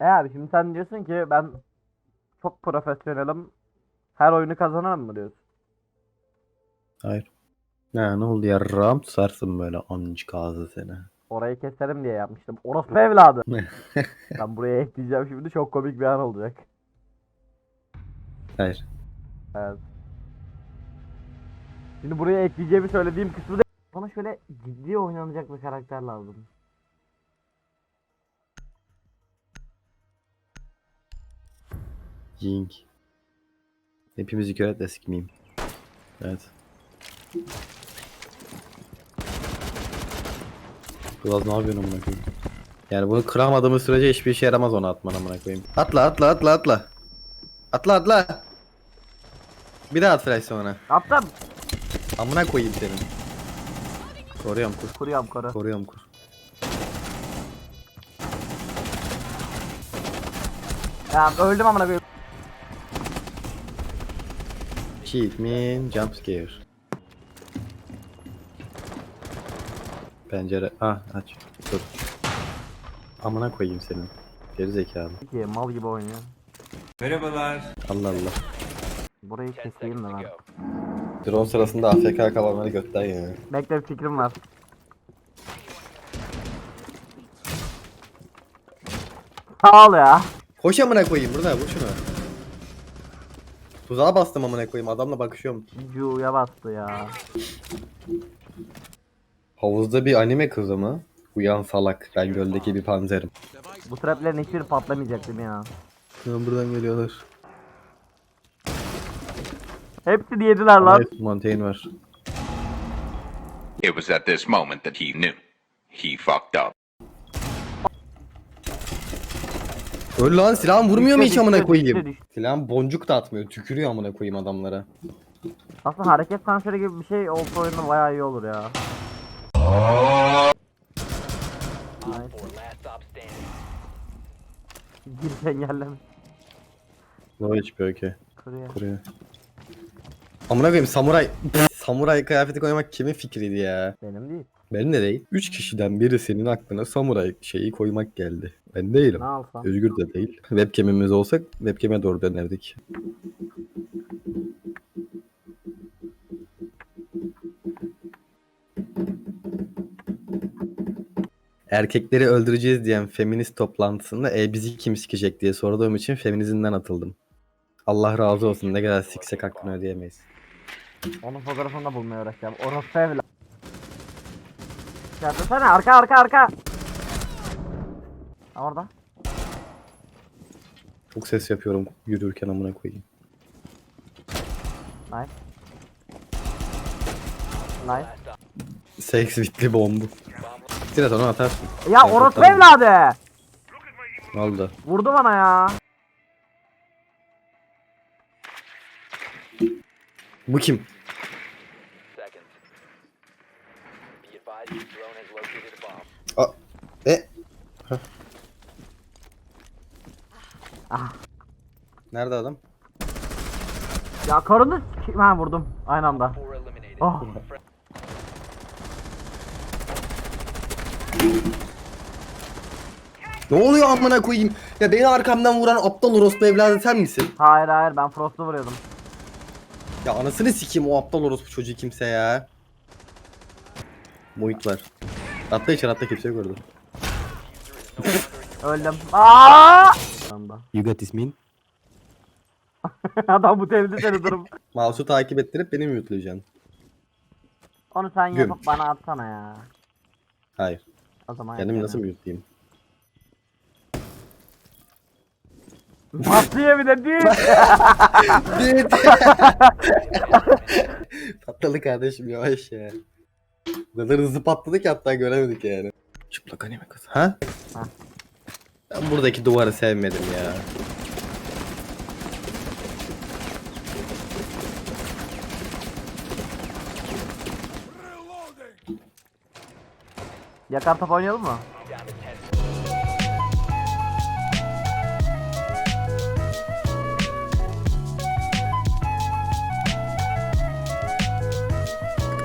E abi şimdi sen diyorsun ki ben çok profesyonelim. Her oyunu kazanırım mı diyorsun? Hayır. Ha, ne oldu ya? Ram sarsın böyle ancık ağzı seni. Orayı keserim diye yapmıştım. Orospu evladı. ben buraya ekleyeceğim şimdi çok komik bir an olacak. Hayır. Evet. Şimdi buraya ekleyeceğimi söylediğim kısmı da bana şöyle ciddi oynanacak bir karakter lazım. Ying. Hepimizi kör et de sikmeyeyim. Evet. Biraz ne yapıyorsun amına koyayım? Yani bunu kıramadığımız sürece hiçbir işe yaramaz onu atman amına koyayım. Atla atla atla atla. Atla atla. Bir daha at flash sonra. Attım. Amına koyayım senin. Koruyorum kur. Kuruyorum koru. Koruyorum kur. Ya öldüm amına koyayım. Cheat mean jump scare. Pencere. Ah aç. Dur. Amına koyayım senin. Geri zekalı. Ki mal gibi oynuyor. Allah Allah. Burayı keseyim de ben. Drone sırasında AFK kalanları götten ya. Bekle bir fikrim var. Sağ ol ya. Koş amına koyayım burada şunu. Tuzağa bastım amına koyayım adamla bakışıyorum. Cu'ya bastı ya. Havuzda bir anime kızı mı? Uyan salak ben göldeki bir panzerim. Bu traplerin hiçbiri patlamayacak değil mi ya? Lan buradan geliyorlar. Hepsini yediler lan. Evet, Montaigne var. It was at this moment that he knew. He fucked up. Öl lan silahım vurmuyor mu Düştü, hiç amına düştü, koyayım? düştü. Silahım boncuk da atmıyor. Tükürüyor amına koyayım adamlara. Aslında hareket sensörü gibi bir şey olsa oyunda bayağı iyi olur ya. Nice. Giriş engelleme. No HP okey. Kırıyor. Kuruyor. Amına koyayım samuray. samuray kıyafeti koymak kimin fikriydi ya? Benim değil. Benim de değil. 3 kişiden birisinin aklına samuray şeyi koymak geldi. Ben değilim. Ne alsam? Özgür de değil. Webcam'imiz olsa webcam'e doğru dönerdik. Erkekleri öldüreceğiz diyen feminist toplantısında e bizi kim sikecek diye sorduğum için feminizmden atıldım. Allah razı olsun ne kadar siksek hakkını ödeyemeyiz. Onun fotoğrafını da bulmaya uğraşacağım. Orospu evlat. Çarpırsana arka arka arka. Orada. Çok ses yapıyorum yürürken amına koyayım. Nice. Nice. Seks bitli bombu. Biraz onu atarsın. Ya Ben orospu evladı. Ne oldu? Vurdu bana ya. Bu kim? Aa, e? Ah. Nerede adam? Ya karını s- ha vurdum aynı anda. Oh. Ne oluyor amına koyayım? Ya beni arkamdan vuran aptal orospu evladı sen misin? Hayır hayır ben Frost'u vuruyordum. Ya anasını sikeyim o aptal orospu çocuğu kimse ya. Muhit var. Atla içeri atla kimse orada. Öldüm. Aa! Anda. You got this mean? Adam bu tevdi seni durum. Mouse'u takip ettirip beni mute'layacaksın. Onu sen Güm. yapıp bana atsana ya. Hayır. O zaman Kendimi nasıl mute'layayım? ya. Patlıyor bir de değil. Patladı kardeşim yavaş ya. O kadar hızlı patladı ki hatta göremedik yani. Çıplak anime kız. Ha? Ha. Ben buradaki duvarı sevmedim ya. Yakar top oynayalım mı?